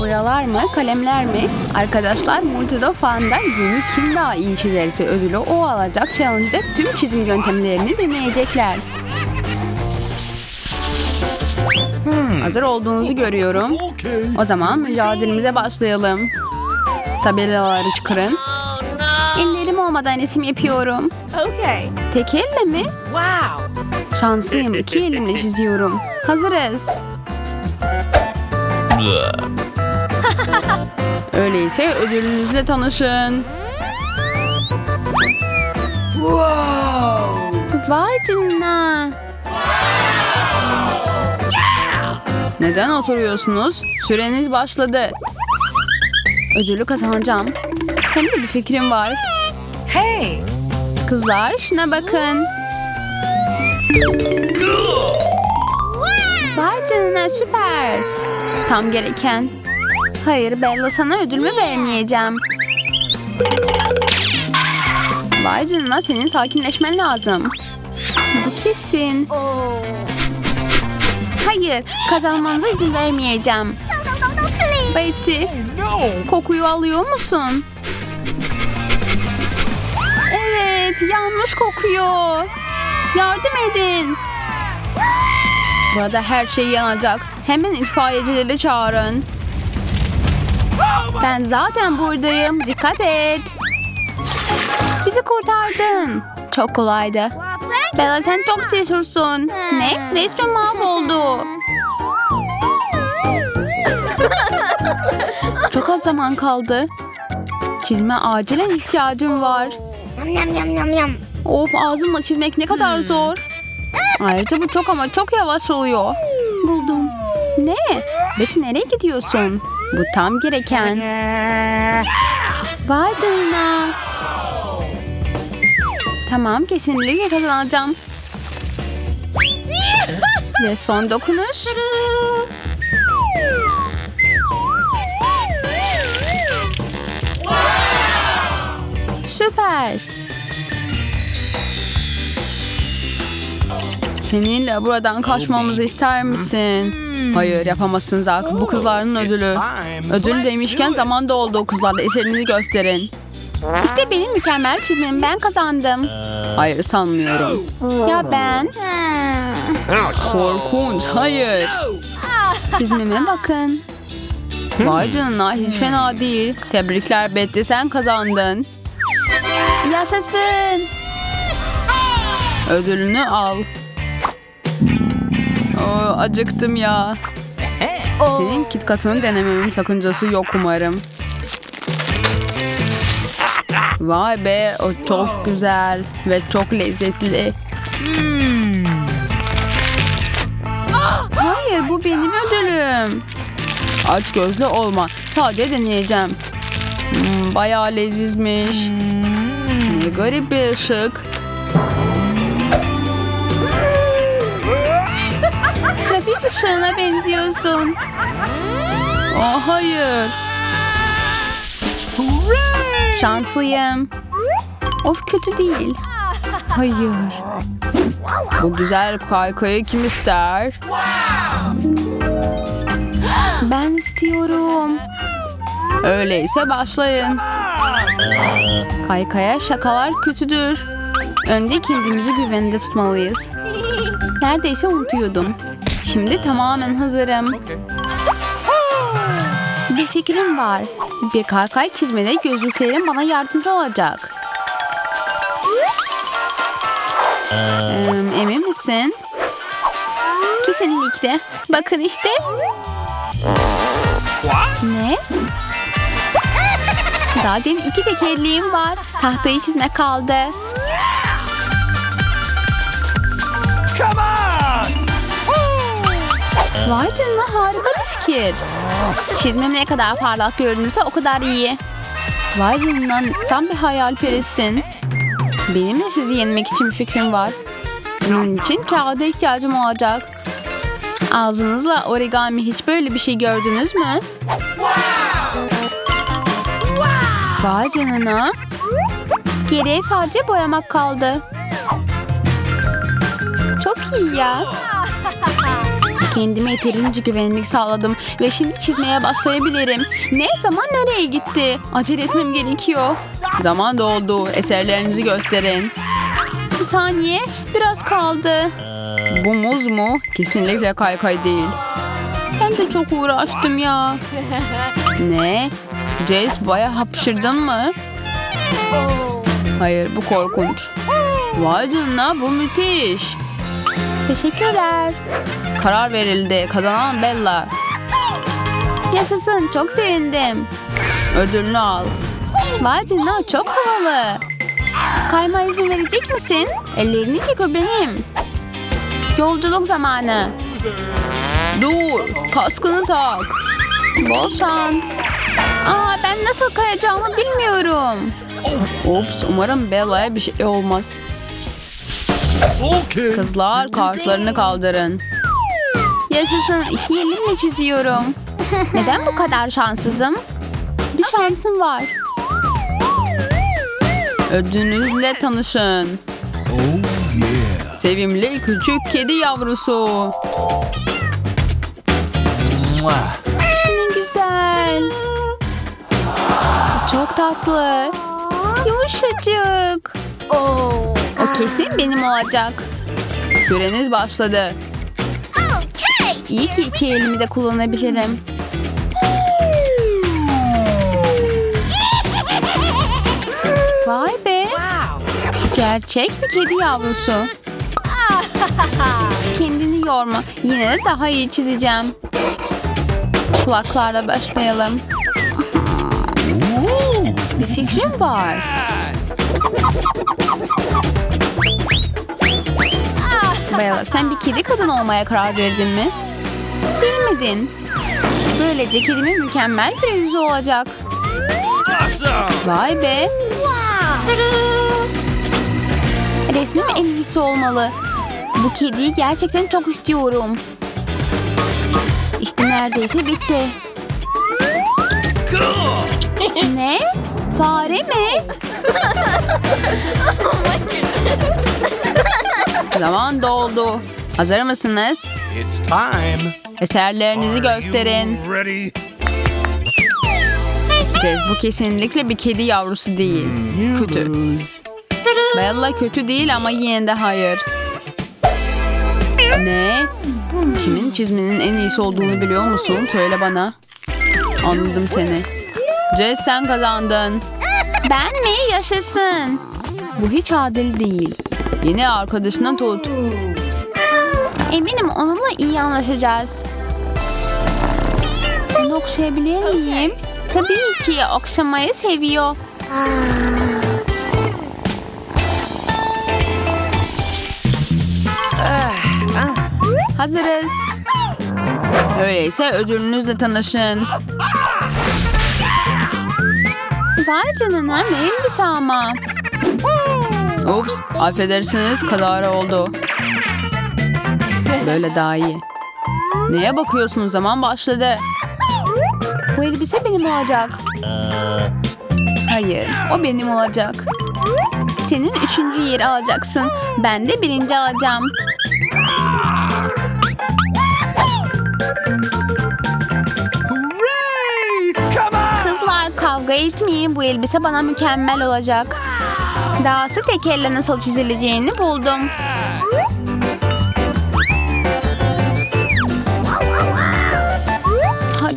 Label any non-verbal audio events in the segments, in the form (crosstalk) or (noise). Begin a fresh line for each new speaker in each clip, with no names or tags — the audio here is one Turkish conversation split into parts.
Boyalar mı, kalemler mi? Arkadaşlar Multido Fan'da yeni kim daha iyi çizerse ödülü o alacak challenge'da tüm çizim yöntemlerini deneyecekler. Hazır olduğunuzu görüyorum. O zaman mücadelemize başlayalım. Tabelaları çıkarın. Ellerim olmadan resim yapıyorum.
Okay.
Tek elle mi?
Wow.
Şanslıyım. İki elimle çiziyorum. Hazırız. (laughs) Öyleyse ödülünüzle tanışın. Vay canına. Neden oturuyorsunuz? Süreniz başladı. Ödülü kazanacağım. Hem de bir fikrim var.
Hey.
Kızlar şuna bakın. Vay canına süper. Tam gereken. Hayır Bella sana ödülümü vermeyeceğim. Vay canına senin sakinleşmen lazım. Bu kesin. Hayır kazanmanıza izin vermeyeceğim. Betty kokuyu alıyor musun? Evet yanlış kokuyor. Yardım edin. Burada her şey yanacak. Hemen itfaiyecileri çağırın. Ben zaten buradayım. Dikkat et. Bizi kurtardın. Çok kolaydı. Bella sen çok cesursun. Ne? Resmin mahvoldu. Çok az zaman kaldı. Çizme acilen ihtiyacım var. Of ağzımla çizmek ne kadar zor. Ayrıca bu çok ama çok yavaş oluyor. Buldum. Ne? Betty nereye gidiyorsun? Bu tam gereken. Vay canına. Tamam kesinlikle kazanacağım. Ve son dokunuş. Süper. Seninle buradan kaçmamızı ister misin? Hayır yapamazsın Zak. Bu kızların ödülü. Ödül demişken zaman da oldu o kızlarla eserinizi gösterin. İşte benim mükemmel çizimim. Ben kazandım. Hayır sanmıyorum. Ya ben? Korkunç. Hayır. Çizmime bakın. Vay canına hiç fena değil. Tebrikler Betty sen kazandın. Yaşasın. Ödülünü al. Acıktım ya. Senin KitKat'ını denememin sakıncası yok umarım. Vay be o çok güzel ve çok lezzetli. Hayır bu benim ödülüm. Aç gözlü olma. Sadece deneyeceğim. Hmm, bayağı lezizmiş. Ne garip bir ışık. Işığına benziyorsun. Oh hayır. Şanslıyım. Of kötü değil. Hayır. Bu güzel kaykayı kim ister? Ben istiyorum. Öyleyse başlayın. Kaykaya şakalar kötüdür. Önce kendimizi güvende tutmalıyız. Neredeyse unutuyordum. Şimdi tamamen hazırım. Bir fikrim var. Bir kaykay çizmede gözlüklerim bana yardımcı olacak. Ee, emin misin? Kesinlikle. Bakın işte. Ne? Zaten iki tekerleğim var. Tahtayı çizmek kaldı. Vay canına harika bir fikir. Çizmem ne kadar parlak görünürse o kadar iyi. Vay canına tam bir hayalperestsin. Benim de sizi yenmek için bir fikrim var. Bunun için kağıda ihtiyacım olacak. Ağzınızla origami hiç böyle bir şey gördünüz mü? Vay canına. Geriye sadece boyamak kaldı. Çok iyi ya. Kendime yeterince güvenlik sağladım ve şimdi çizmeye başlayabilirim. Ne zaman nereye gitti? Acele etmem gerekiyor. Zaman doldu. Eserlerinizi gösterin. Bir saniye. Biraz kaldı. Bu muz mu? Kesinlikle kaykay değil. Ben de çok uğraştım ya. Ne? Jace baya hapşırdın mı? Hayır bu korkunç. Vay canına bu müthiş. Teşekkürler. Karar verildi. Kazanan Bella. Yaşasın çok sevindim. Ödülünü al. Vay canına çok havalı. Kayma izin verecek misin? Ellerini çek o benim. Yolculuk zamanı. Dur, kaskını tak. Bol şans. Aa, ben nasıl kayacağımı bilmiyorum. Ups, umarım Bella'ya bir şey olmaz. Kızlar kartlarını kaldırın. Yaşasın iki elimle çiziyorum. Neden bu kadar şanssızım? Bir şansım var. Ödünüzle tanışın.
Oh yeah.
Sevimli küçük kedi yavrusu. Ne güzel. Çok tatlı. Yumuşacık. O kesin benim olacak. Süreniz başladı. İyi ki iki elimi de kullanabilirim. Vay be. Gerçek bir kedi yavrusu. Kendini yorma. Yine de daha iyi çizeceğim. Kulaklarla başlayalım. Bir fikrim var. Bella sen bir kedi kadın olmaya karar verdin mi? Bilmedin. Böylece kedimin mükemmel bir yüzü olacak.
Awesome.
Vay be. Resmim en iyisi olmalı. Bu kediyi gerçekten çok istiyorum. İşte neredeyse bitti.
Cool.
Ne? Fare mi? (laughs) Zaman doldu. Hazır mısınız?
It's time.
Eserlerinizi gösterin. Cez, bu kesinlikle bir kedi yavrusu değil. Kötü. Bella kötü değil ama yine de hayır. Ne? Kimin çizmenin en iyisi olduğunu biliyor musun? Söyle bana. Anladım seni. Jess sen kazandın. Ben mi? Yaşasın. Bu hiç adil değil. Yeni arkadaşını tut. Eminim onunla iyi anlaşacağız. Onu okşayabilir miyim? Tabii ki okşamayı seviyor. Hazırız. Öyleyse ödülünüzle tanışın. Vay canına ne elbise ama. Ups affedersiniz kadar oldu. Böyle daha iyi. Neye bakıyorsunuz zaman başladı. Bu elbise benim olacak. Hayır o benim olacak. Senin üçüncü yeri alacaksın. Ben de birinci alacağım. Kızlar kavga etmeyin. Bu elbise bana mükemmel olacak. Dahası tek elle nasıl çizileceğini buldum.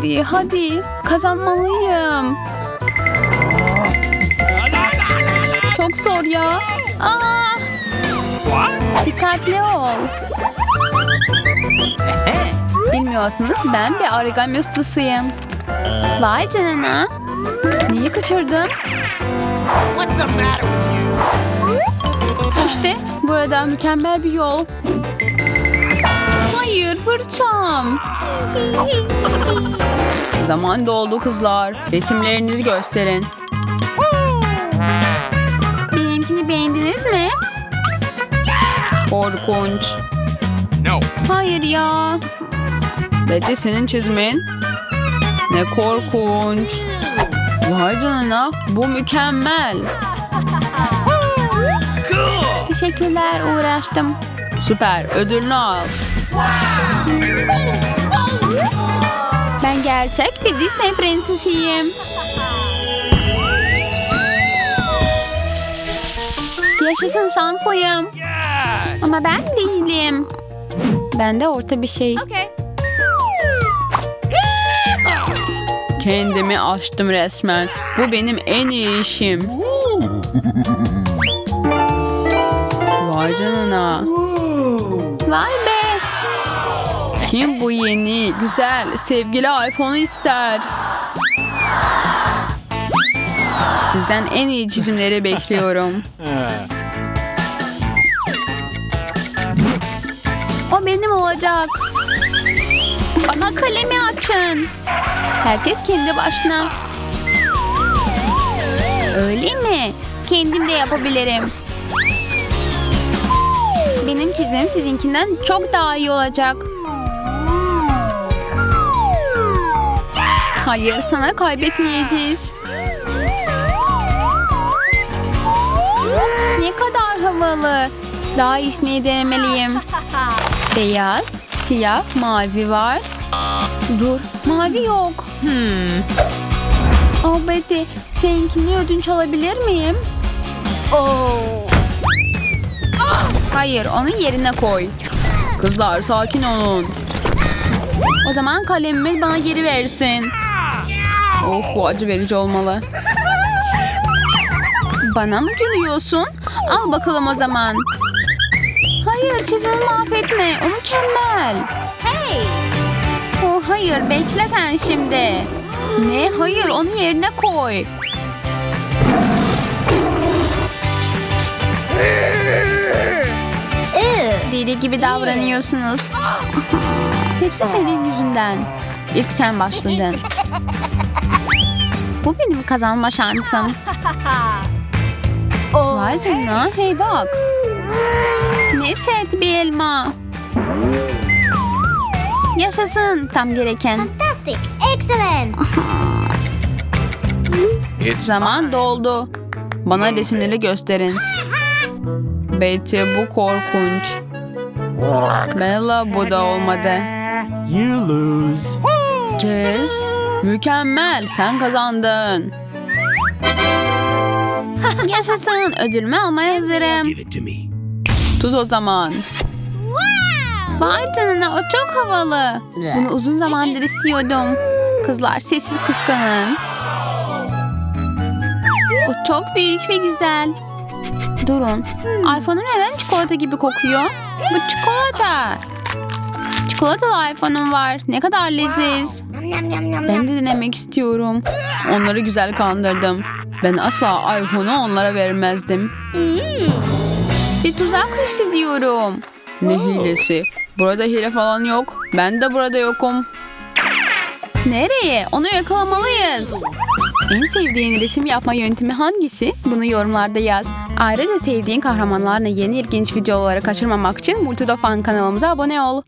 Hadi hadi kazanmalıyım. Çok zor ya. Aa, dikkatli ol. Bilmiyorsunuz ben bir origami ustasıyım. Vay canına. Neyi kaçırdım? İşte burada mükemmel bir yol. Hayır fırçam. (laughs) Zaman doldu kızlar. Resimlerinizi gösterin. Benimkini beğendiniz mi? Korkunç.
No.
Hayır ya. Betty senin çizmin. Ne korkunç. Vay canına bu mükemmel.
Cool.
Teşekkürler uğraştım. Süper ödülünü al. Ben gerçek bir Disney prensesiyim. Yaşasın şanslıyım.
Yeah!
Ama ben değilim. Ben de orta bir şey. Kendimi açtım resmen. Bu benim en iyi işim. Vay canına. Vay be. Kim bu yeni, güzel, sevgili iPhone'u ister? Sizden en iyi çizimleri (laughs) bekliyorum. O benim olacak. Bana kalemi açın. Herkes kendi başına. Öyle mi? Kendim de yapabilirim. Benim çizmem sizinkinden çok daha iyi olacak. Hayır, sana kaybetmeyeceğiz. Ne kadar havalı. Daha iyisini denemeliyim. Beyaz, siyah, mavi var. Dur, mavi yok. Hmm. Oh Betty, seninkini ödünç alabilir miyim? Hayır, onu yerine koy. Kızlar sakin olun. O zaman kalemimi bana geri versin. Of bu acı verici olmalı. Bana mı gülüyorsun? Al bakalım o zaman. Hayır çizmemi mahvetme. O mükemmel. Oh hayır bekle sen şimdi. Ne? Hayır onu yerine koy. Deli gibi davranıyorsunuz. Hepsi senin yüzünden. İlk sen başladın. (laughs) Bu benim kazanma şansım. (laughs) Vay canına. Hey bak. Ne sert bir elma. Yaşasın tam gereken.
Fantastic! Excellent!
Zaman doldu. Bana resimleri gösterin. Betty bu korkunç. Bella bu da olmadı.
You lose.
Jess mükemmel sen kazandın. (laughs) Yaşasın ödülümü almaya hazırım. Tut o zaman. Vay canına o çok havalı. Bunu uzun zamandır istiyordum. Kızlar sessiz kıskanın. O çok büyük ve güzel. Durun. iPhone'um neden çikolata gibi kokuyor? Bu çikolata. Çikolatalı iPhone'um var. Ne kadar leziz.
Nom nom nom
Ben de denemek istiyorum. Onları güzel kandırdım. Ben asla iPhone'u onlara vermezdim. Bir tuzak hissediyorum. Ne hilesi? Burada hile falan yok. Ben de burada yokum. Nereye? Onu yakalamalıyız. En sevdiğin resim yapma yöntemi hangisi? Bunu yorumlarda yaz. Ayrıca sevdiğin kahramanlarla yeni ilginç videoları kaçırmamak için Multido Fan kanalımıza abone ol.